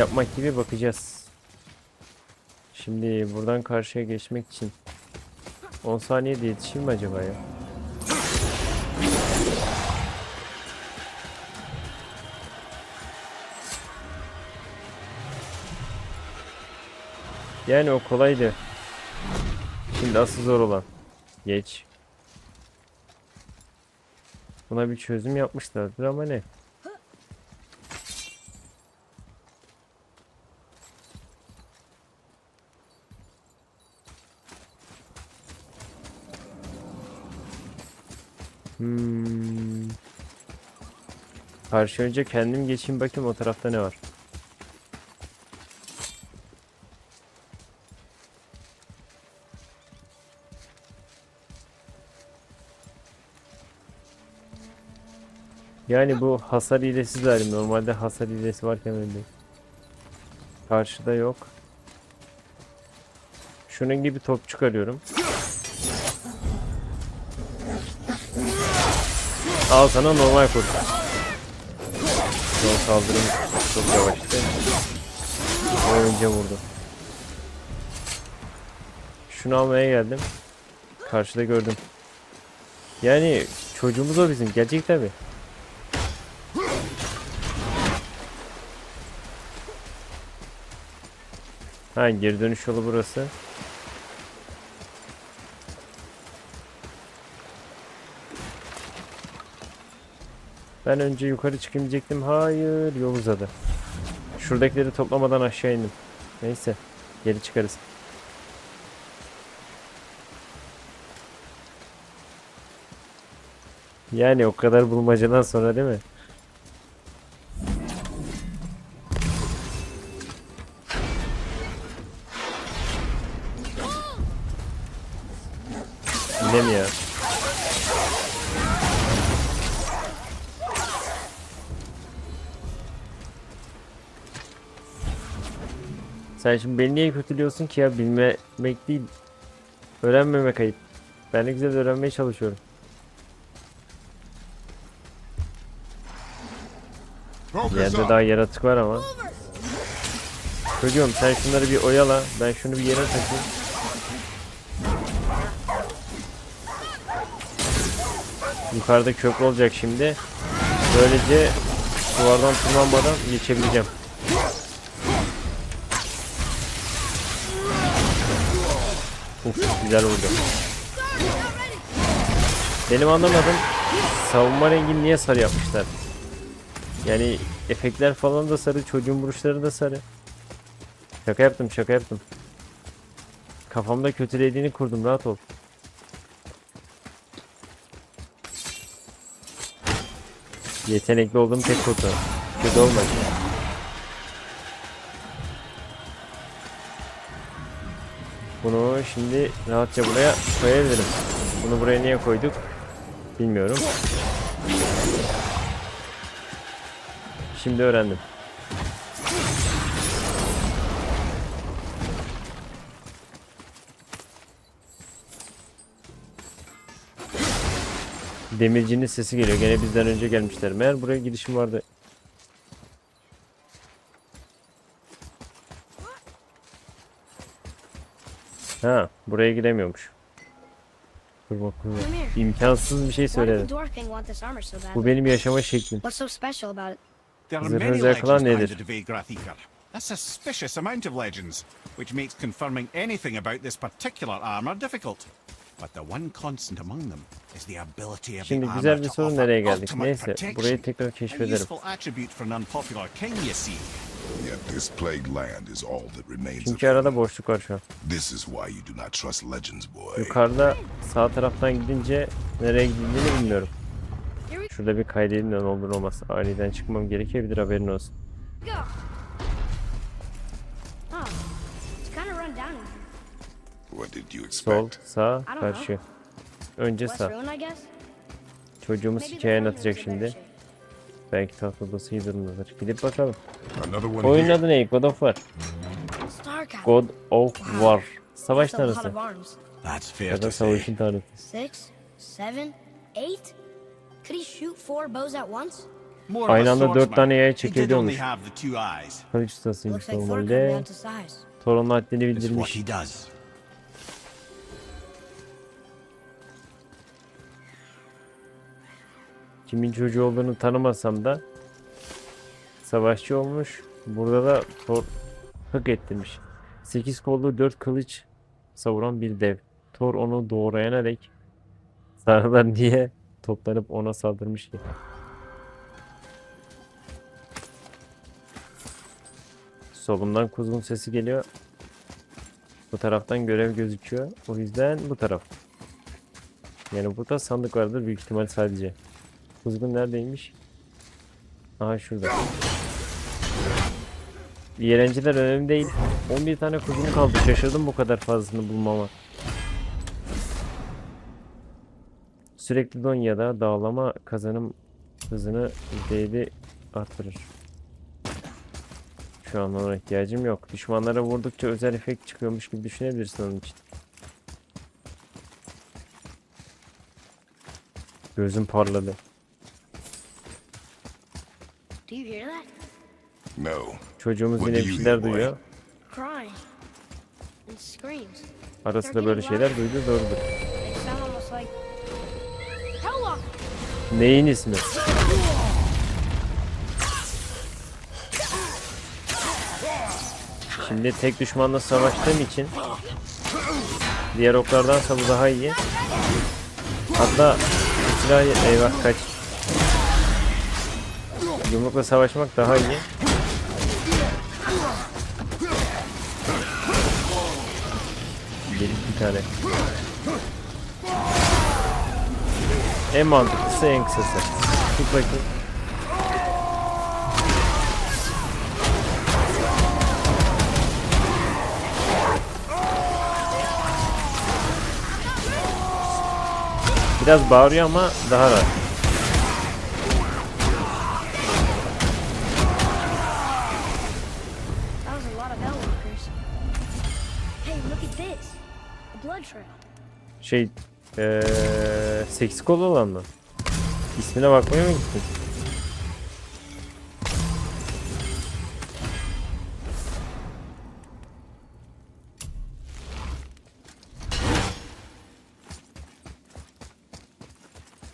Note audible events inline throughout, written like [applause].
yapmak gibi bakacağız. Şimdi buradan karşıya geçmek için 10 saniyede yetişir mi acaba ya? Yani o kolaydı. Şimdi asıl zor olan. Geç. Buna bir çözüm yapmışlardır ama ne? Hmm. Karşı önce kendim geçeyim bakayım o tarafta ne var. Yani bu hasar hilesi zalim. Normalde hasar hilesi varken öyle. Karşıda yok. Şunun gibi top çıkarıyorum. Al sana normal kurt. Son saldırım çok yavaştı. Önce vurdu. Şunu almaya geldim. Karşıda gördüm. Yani çocuğumuz o bizim. Gerçek tabi. Ha geri dönüş yolu burası. Ben önce yukarı çıkayım diyecektim. Hayır yol uzadı. Şuradakileri toplamadan aşağı indim. Neyse geri çıkarız. Yani o kadar bulmacadan sonra değil mi? Yine ya? Sen şimdi beni niye kötülüyorsun ki ya bilmemek değil. Öğrenmemek ayıp. Ben de güzel öğrenmeye çalışıyorum. Yerde daha yaratık var ama. Çocuğum sen şunları bir oyala. Ben şunu bir yere takayım. Yukarıda köprü olacak şimdi. Böylece duvardan tırmanmadan geçebileceğim. Güzel vurdu. Benim anlamadım. Savunma rengini niye sarı yapmışlar? Yani efektler falan da sarı, çocuğun vuruşları da sarı. Şaka yaptım, şaka yaptım. Kafamda kötülediğini kurdum, rahat ol. Yetenekli olduğum tek foto. Kötü olmak. Bunu şimdi rahatça buraya koyabilirim. Bunu buraya niye koyduk? Bilmiyorum. Şimdi öğrendim. Demircinin sesi geliyor. Gene bizden önce gelmişler. Meğer buraya gidişim vardı. Ha, buraya giremiyormuş. Dur here. İmkansız bir şey söyledim. Bu benim yaşama şeklim. What's so special about it? There are Zırhın many zevkı lan legends behind nedir? A suspicious amount of legends, which makes confirming anything about this particular armor difficult. But the one constant among them is the ability of Şimdi güzel bir soru nereye geldik? Neyse burayı tekrar keşfederim. Çünkü arada boşluk var şu an. This is why you do not trust legends, boy. Yukarıda sağ taraftan gidince nereye gidildiğini bilmiyorum. Şurada bir kaydedeyim de ne olur olmaz. Aniden çıkmam gerekebilir haberin olsun. Go. İt's kind of run down in here. What did you Sol, expect? sağ, karşı. Önce sağ. Çocuğumuz hikaye anlatacak şimdi. Belki taht odası iyi durumdadır. Gidip bakalım. Oyunun adı ne? God of War. God of War. Savaş tanrısı. Ya da savaşın tanrısı. Aynı anda dört tane yay he did only çekebiliyormuş. Kılıç ustasıymış normalde. down to size. Toron'un haddini bildirmiş. Kimin çocuğu olduğunu tanımasam da savaşçı olmuş. Burada da hık ettirmiş. 8 kollu 4 kılıç savuran bir dev. Thor onu doğrayana dek Tanrılar niye toplanıp ona saldırmış ki? Solumdan kuzgun sesi geliyor. Bu taraftan görev gözüküyor. O yüzden bu taraf. Yani burada sandık vardır büyük ihtimal sadece. Kuzgun neredeymiş? Aha şurada. İyi eğlenceler önemli değil. 11 tane kuzgun kaldı. Şaşırdım bu kadar fazlasını bulmama. Sürekli don ya da dağlama kazanım hızını %7 arttırır. Şu an ona ihtiyacım yok. Düşmanlara vurdukça özel efekt çıkıyormuş gibi düşünebilirsin onun için. Gözüm parladı. Do you hear that? No. Çocuğumuz What yine bir you şeyler duyuyor. Crying. And screams. Ara sıra böyle şeyler duydu doğrudur. Neyin ismi? Şimdi tek düşmanla savaştığım için diğer oklardansa bu daha iyi. Hatta bu silahı eyvah kaç. Yumrukla savaşmak daha iyi. Bir iki tane. En mantıklısı en kısası. Tut bakayım. Biraz bağırıyor ama daha rahat. Şey, eee seksi kolu olan mı? İsmine bakmaya mı gittin?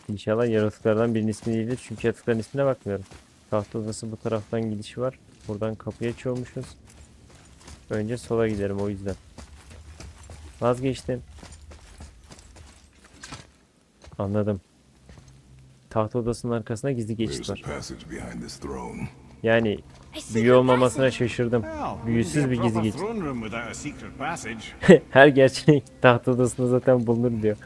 İnşallah yaratıklardan birinin ismi değildir. Çünkü yaratıkların ismine bakmıyorum. Tahta odası bu taraftan gidişi var. Buradan kapıyı açıyormuşuz. Önce sola giderim o yüzden. Vazgeçtim. Anladım. Tahta odasının arkasına gizli geçit var. Yani büyü olmamasına şaşırdım. Büyüsüz bir gizli geçit. [laughs] Her gerçek tahta odasında zaten bulunur diyor.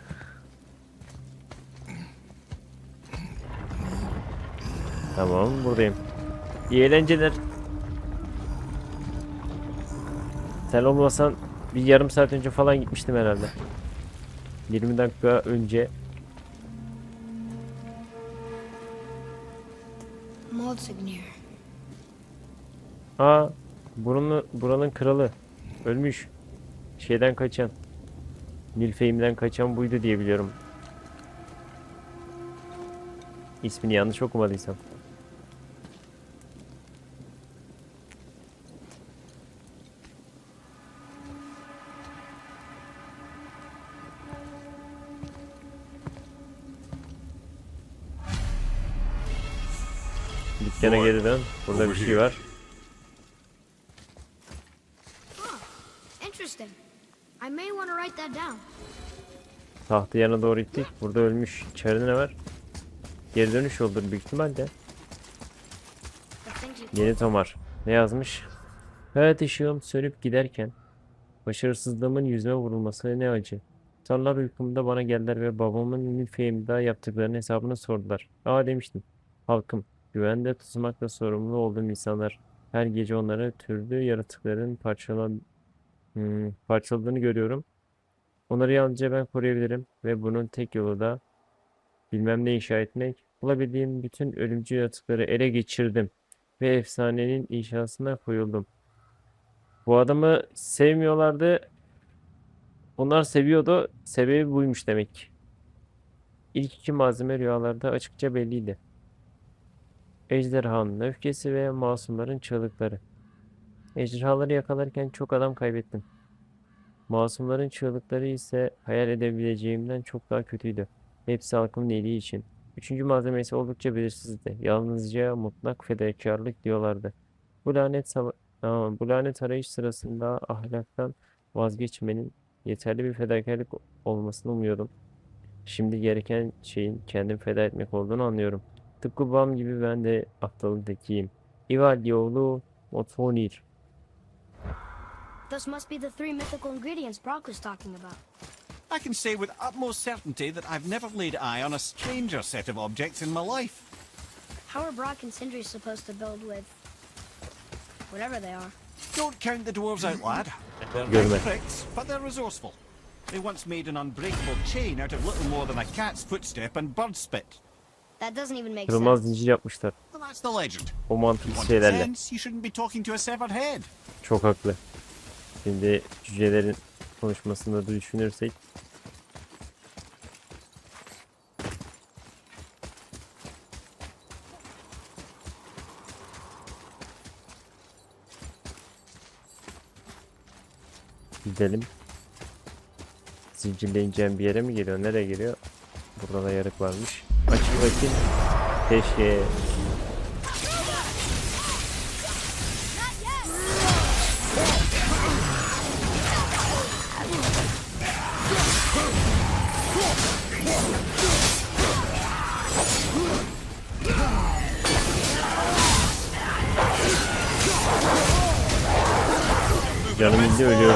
Tamam buradayım. İyi eğlenceler. Sen olmasan bir yarım saat önce falan gitmiştim herhalde. 20 dakika önce. Aa, buranın, buranın kralı. Ölmüş. Şeyden kaçan. Nilfheim'den kaçan buydu diye biliyorum. İsmini yanlış okumadıysam. Dükkana Boy, geri dön. Burada bir şey var. Interesting. I may want to write that down. Tahtı yana doğru gittik. Burada ölmüş. İçeride ne var? Geri dönüş yoldur büyük ihtimalle. Yeni Tomar. Ne yazmış? Hayat ışığım sönüp giderken başarısızlığımın yüzüme vurulması ne acı. Tanrılar uykumda bana geldiler ve babamın Nilfheim'de yaptıklarının hesabını sordular. Aa demiştim. Halkım, güvende tutmakla sorumlu olduğum insanlar her gece onları türlü yaratıkların parçalan hmm, parçaladığını görüyorum. Onları yalnızca ben koruyabilirim ve bunun tek yolu da bilmem ne inşa etmek. Bulabildiğim bütün ölümcül yaratıkları ele geçirdim ve efsanenin inşasına koyuldum. Bu adamı sevmiyorlardı. Onlar seviyordu. Sebebi buymuş demek. İlk iki malzeme rüyalarda açıkça belliydi. Ejderhanın öfkesi ve masumların çığlıkları. Ejderhaları yakalarken çok adam kaybettim. Masumların çığlıkları ise hayal edebileceğimden çok daha kötüydü. Hepsi halkın iyiliği için. Üçüncü malzeme ise oldukça belirsizdi. Yalnızca mutlak fedakarlık diyorlardı. Bu lanet bu lanet arayış sırasında ahlaktan vazgeçmenin yeterli bir fedakarlık olmasını umuyordum. Şimdi gereken şeyin kendim feda etmek olduğunu anlıyorum. Tıpkı babam gibi ben de aptalın tekiyim. İvalioğlu Motonir. Those must be the three mythical ingredients Brock was talking about. I can say with utmost certainty that I've never laid eye on a stranger set of objects in my life. How are Brock and Sindri supposed to build with whatever they are? Don't count the dwarves out, lad. They're Görme. pricks, but they're resourceful. They once made an unbreakable chain out of little more than a cat's footstep and bird spit. That doesn't even make Kırılmaz sense. zincir yapmışlar. Well, that's the legend. O mantıklı şeylerle. sense, you shouldn't be talking to a severed head. Çok haklı. Şimdi cücelerin konuşmasını da düşünürsek Gidelim. Zincirleyineceğim bir yere mi geliyor? Nereye geliyor? Burada da yarık varmış. Açın bakayım. Keşke. Canım indi ölüyorum.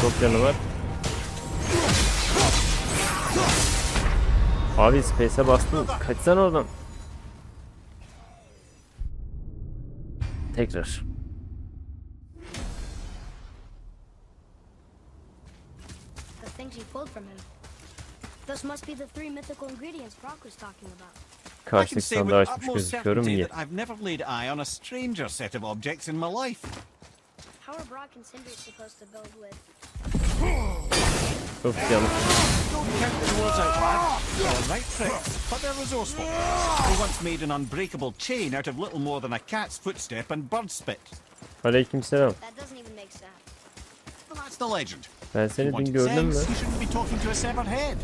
Çok canı var. Abi space'e bastım. Kaçsana oradan. Tekrar. The things he pulled from him. Those must be the three mythical ingredients Brock was talking about. I can Karşılık sandığı with açmış utmost gözüküyorum. that I've never laid eye on a stranger set of objects in my life. How are Brock and Sindri supposed to build with Of canım. Don't count the dwarves out, lad. They're right tricks, but they're resourceful. They once made an unbreakable chain out of little more than a cat's footstep and bird spit. Aleykümselam. That doesn't even make sense. Well, that's the legend. Ben If you seni dün gördüm mü? sense, you shouldn't be talking to a severed head.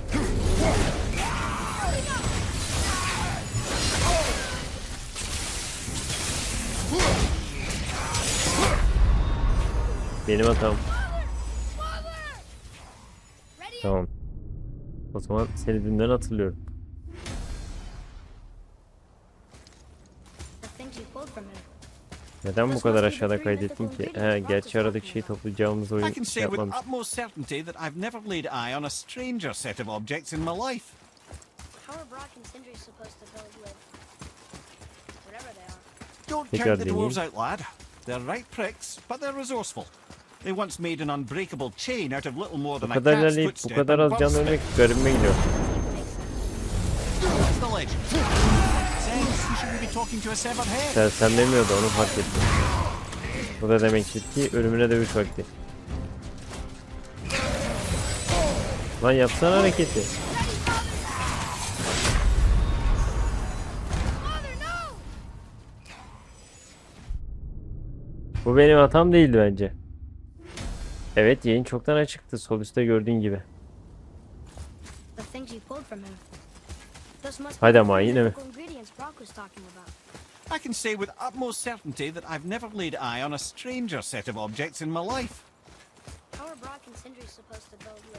Benim hatam. Tamam. O zaman seni dünden hatırlıyorum. Neden bu kadar aşağıda kaydettim ki? He, gerçi aradaki şeyi toplayacağımız oyun yapmamış. utmost certainty that I've never laid eye on a stranger set of objects in my life. How are Brock and Sindri supposed to build with whatever they are? Don't count the dwarves out, lad. They're right pricks, but they're resourceful. They once made an unbreakable chain out of little more Bu than a kadar cat's ilerleyip bu footstep kadar and az can ölmek garibime gidiyor. That's the legend. Sense, you shouldn't be talking to a severed head. Sersemlemiyordu onu fark ettim. Bu da demektir ki ölümüne dövüş vakti. Lan yapsana hareketi. Bu benim hatam değildi bence. Evet yayın çoktan açıktı sol üstte gördüğün gibi. The ama yine mi? I can say with utmost certainty that I've never laid eye on a stranger set of objects in my life. How are Brock and Sindri supposed to build with